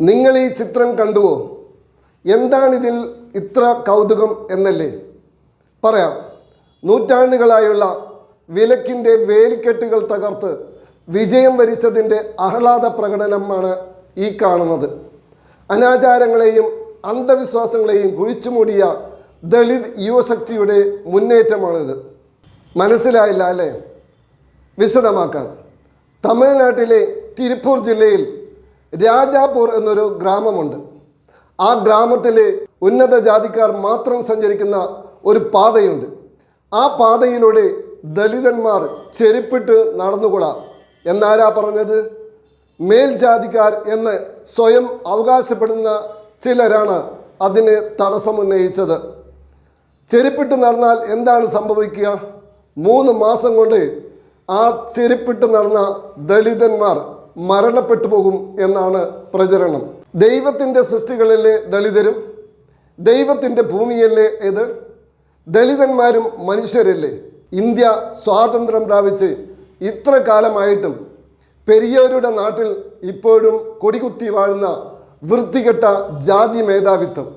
നിങ്ങൾ ഈ ചിത്രം കണ്ടുവോ? എന്താണിതിൽ ഇത്ര കൗതുകം എന്നല്ലേ? പറയാം. നൂറ്റാണ്ടുകളായുള്ള വിലക്കിന്റെ വേലിക്കെട്ടുകൾ തകർത്ത് വിജയം വരിച്ചതിന്റെ ആഹ്ലാദ പ്രകടനമാണ് ഈ കാണുന്നത്. അനാചാരങ്ങളെയും അന്ധവിശ്വാസങ്ങളെയും കുഴിച്ചുമൂടിയ ദളിത് യുവശക്തിയുടെ മുന്നേറ്റമാണിത്. മനസ്സിലായില്ല അല്ലേ? വിശദമാക്കാൻ തമിഴ്നാട്ടിലെ തിരുപ്പൂർ ജില്ലയിൽ രാജാപൂർ എന്നൊരു ഗ്രാമമുണ്ട്. ആ ഗ്രാമത്തിലെ ഉന്നത ജാതിക്കാർ മാത്രം സഞ്ചരിക്കുന്ന ഒരു പാതയുണ്ട്. ആ പാതയിലൂടെ ദളിതന്മാർ ചെരുപ്പിട്ട് നടന്നുകൂടാ. എന്നാരാ പറഞ്ഞത്? മേൽജാതിക്കാർ എന്ന് സ്വയം അവകാശപ്പെടുന്ന ചിലരാണ് അതിന് തടസ്സമുന്നയിച്ചത് ചെരുപ്പിട്ട് നടന്നാൽ എന്താണ് സംഭവിക്കുക? മൂന്ന് മാസം കൊണ്ട് ആ ചെരുപ്പിട്ട് നടന്ന ദളിതന്മാർ മരണപ്പെട്ടു പോകും എന്നാണ് പ്രചരണം. ദൈവത്തിന്റെ സൃഷ്ടികളിലെ ദളിതരും ദൈവത്തിന്റെ ഭൂമിയല്ലേ ഇത്? ദളിതന്മാരും മനുഷ്യരല്ലേ? ഇന്ത്യ സ്വാതന്ത്ര്യം പ്രാപിച്ച് ഇത്ര കാലമായിട്ടും പെരിയവരുടെ നാട്ടിൽ ഇപ്പോഴും കൊടികുത്തി വാഴുന്ന വൃത്തികെട്ട ജാതി മേധാവിത്വം.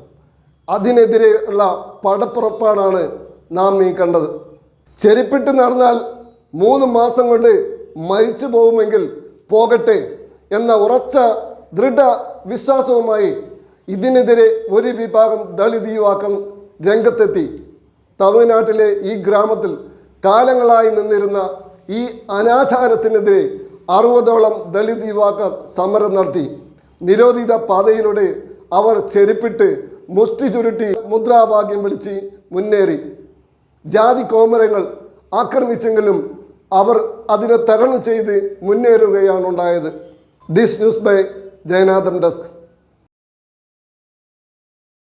അതിനെതിരെയുള്ള പടപ്പുറപ്പാടാണ് നാം ഈ കണ്ടത്. ചെരിപ്പിട്ട് നടന്നാൽ മൂന്ന് മാസം കൊണ്ട് മരിച്ചു പോകുമെങ്കിൽ പോകട്ടെ എന്ന ഉറച്ച ദൃഢ വിശ്വാസവുമായി ഇതിനെതിരെ ഒരു വിഭാഗം ദളിത് യുവാക്കൾ രംഗത്തെത്തി. തമിഴ്നാട്ടിലെ ഈ ഗ്രാമത്തിൽ കാലങ്ങളായി നിന്നിരുന്ന ഈ അനാചാരത്തിനെതിരെ അറുപതോളം ദളിത് യുവാക്കൾ സമരം നടത്തി. നിരോധിത പാതയിലൂടെ അവർ ചെരുപ്പിട്ട് മുഷ്ടി ചുരുട്ടി മുദ്രാവാക്യം വിളിച്ച് മുന്നേറി. ജാതി കോമരങ്ങൾ ആക്രമിച്ചെങ്കിലും അവർ അതിനെ തരണം ചെയ്ത് മുന്നേറുകയാണ് ഉണ്ടായത് this news by Jayanathan desk